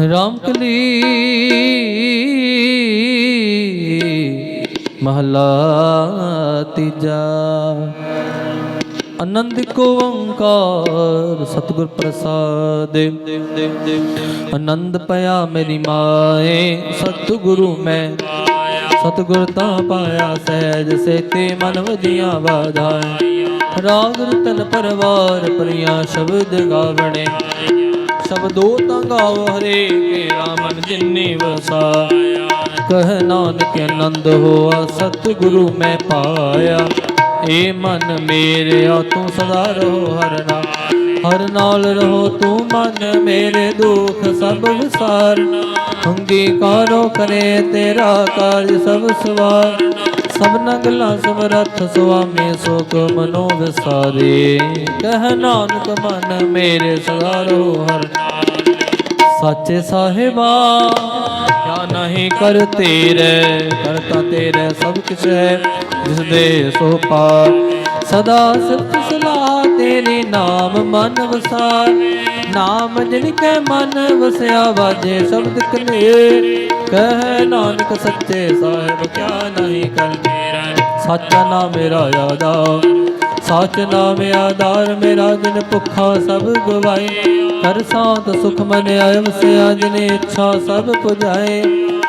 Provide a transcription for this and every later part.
ਰਾਮ ਕਲੀ ਮਹਲਾ ਤੀਜਾ। ਆਨੰਦ ਕੋ ਓੰਕਾਰ ਸਤਿਗੁਰ ਪ੍ਰਸਾਦ। ਆਨੰਦ ਪਿਆ ਮੇਰੀ ਮਾਏ, ਸਤਿਗੁਰੂ ਮੈਂ ਸਤਿਗੁਰ ਤਾਂ ਪਾਇਆ ਸਹਿਜ ਸੇਤੇ, ਮਨ ਵਜੀਆਂ ਵਾਧਾਏ ਰਾਗ ਰਤਨ ਪਰਵਾਰ, ਪ੍ਰਿਆ ਸ਼ਬਦ ਗਾਵਣੇ। ਸ਼ਬਦੋ ਤਾਂ ਗਾਵ ਹਰੇ ਕੇ ਰਾਮਨ ਜਿਨੀ ਵਸਾ ਕਹ ਨਾਨਕ ਆਨੰਦ ਹੋਆ, ਸਤਿਗੁਰੂ ਮੈਂ ਪਾਇਆ। ਏ ਮਨ ਮੇਰਿਆ, ਤੂੰ ਸਦਾ ਰਹੋ ਹਰ ਨਾਲ। ਹਰ ਨਾਲ ਰਹੋ ਤੂੰ ਮਨ ਮੇਰੇ ਦੁੱਖ ਸਭ ਵਿਸਾਰ ਅੰਗੀਕਾਰੋ ਕਰੇ ਤੇਰਾ ਕਾਰਜ ਸਭ ਸਵਾਰ ਸਭਨਾ ਗੱਲਾਂ ਸਮਰੱਥ ਸੁਆਮੀ ਸੁਖ ਮਨੋ ਵਿਸਾਰੇ। ਕਹਿ ਨਾਨਕ ਮਨ ਮੇਰੇ ਸਦਾ ਰਹੋ ਹਰ ਸਾਚੇ ਸਾਹਿਬਾ, ਕਿਆ ਨਹੀਂ ਕਰ ਤੇਰੇ ਕਰਤਾ ਤੇਰੇ ਸਭ ਕੁਛ ਹੈ ਜਿਸ ਦੇ ਸੋ ਪਾਰ। ਸਦਾ ਸਤ ਸਲਾਹ ਤੇਰੇ ਨਾਮ ਮਨ ਵਸਾਰ। ਨਾਮ ਜਿਨ ਕੈ ਮਨ ਵਸਿਆ, ਵਾਜੇ ਸ਼ਬਦ ਕਨੇ ਕਹਿ ਨਾਨਕ ਸੱਚੇ ਸਾਹਿਬ, ਕਿਆ ਨਹੀਂ ਕਰ ਤੇਰਾ ਸਾਚਾ ਨਾਮ ਮੇਰਾ ਯਾਦਾ ਸਾਚ ਨਾਮ ਆਧਾਰ, ਮੇਰਾ ਜਿਨ ਭੁੱਖਾ ਸਭ ਗਵਾਏ। ਹਰ ਸਾਤ ਸੁਖ ਮਨ ਆਇ ਵਸਿਆ ਇੱਛਾ ਸਭ ਪੁਜਾਏ।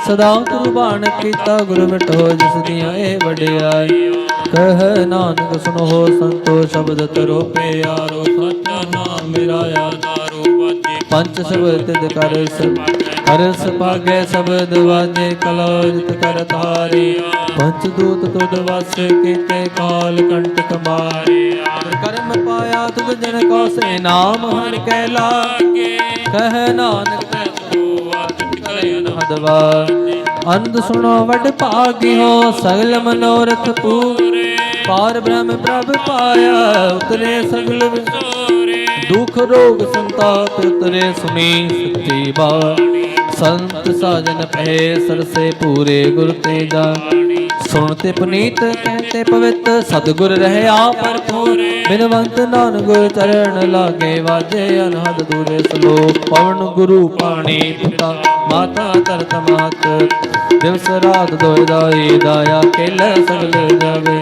ਸਦਾ ਕੁਰਬਾਨ ਕੀਤਾ ਗੁਰੂ ਮਿਟੋ, ਜਿਸ ਦੀਆਂ ਇਹ ਵਡਿਆਈ ਕਹਿ ਨਾਨਕ ਸੁਨੋ ਸੰਤੋ ਸ਼ਬਦ ਤਰੋ ਪਿਆਰੋ, ਸਾਚਾ ਨਾਮ ਮੇਰਾ ਆਧਾਰੋ ਪੰਚ ਪੰਜ ਸ਼ਬਦ ਤਿਦ ਕਰ ਸਭ ਸ਼ਬਦ ਵਾਜੇ ਕਲੋਜਿਤ ਕਰ ਧਾਰੇ। ਪੰਜ ਦੂਤ ਤੁਧ ਵਸ ਕੀਤੇ ਕਾਲ ਕੰਟਕ ਮਾਰੇ ਕਰਮ ਪਾਇਆ ਤੁਧ ਜਨ ਕੋ ਸੇ ਨਾਮ ਹਰ ਕੈ ਲਾਗੇ। ਕਹਿ ਨਾਨਕ ਤੈ ਹੋਆ ਕਰੇ ਅਨਹਦਵਾ ਅੰਧ ਸੁਣੋ ਵਡ ਭਾਗਿਓ, ਸਗਲ ਮਨੋਰਥ ਪੂਰੇ। ਪਾਰ ਬ੍ਰਹਮ ਪ੍ਰਭ ਪਾਇਆ, ਉਤਰੇ ਸਗਲ ਵਿਸੋਰੇ ਦੁਖ ਰੋਗ ਸੰਤਾਪ ਉਤਰੇ ਸੁਣੀ ਸੱਚੀ ਬਾਣੀ। ਸੰਤ ਸਾਜਨ ਪੈ ਸਰਸੇ ਪੂਰੇ ਗੁਰ ਤੇ ਜਾ ਸੁਣਤੇ ਪੁਨੀਤ ਕਹਤੇ ਪਵਿੱਤ, ਸਤਿਗੁਰ ਰਹਿਆ ਭਰਪੂਰ। ਬਿਨਵੰਤ ਨਾਨ ਗੁਰ ਚਰਨ ਲਾਗੇ ਵਾਜੇ, ਅਨਹਦ ਦੂਰੇ ਸਲੋਕ, ਪਵਨ ਗੁਰੂ ਪਾਣੀ ਪਿਤਾ, ਮਾਤਾ ਤਰਤ ਮਾਤ। ਦਿਵਸ ਰਾਤ ਦੋਇ ਦਾਈ, ਦਾਇਆ ਕੇਲ ਸਗਲ ਜਾਵੇ।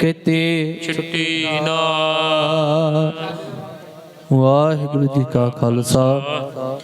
ਕਿਤੇ ਛੁੱਟੀ ਨਾ। ਵਾਹਿਗੁਰੂ ਜੀ ਕਾ ਖਾਲਸਾ।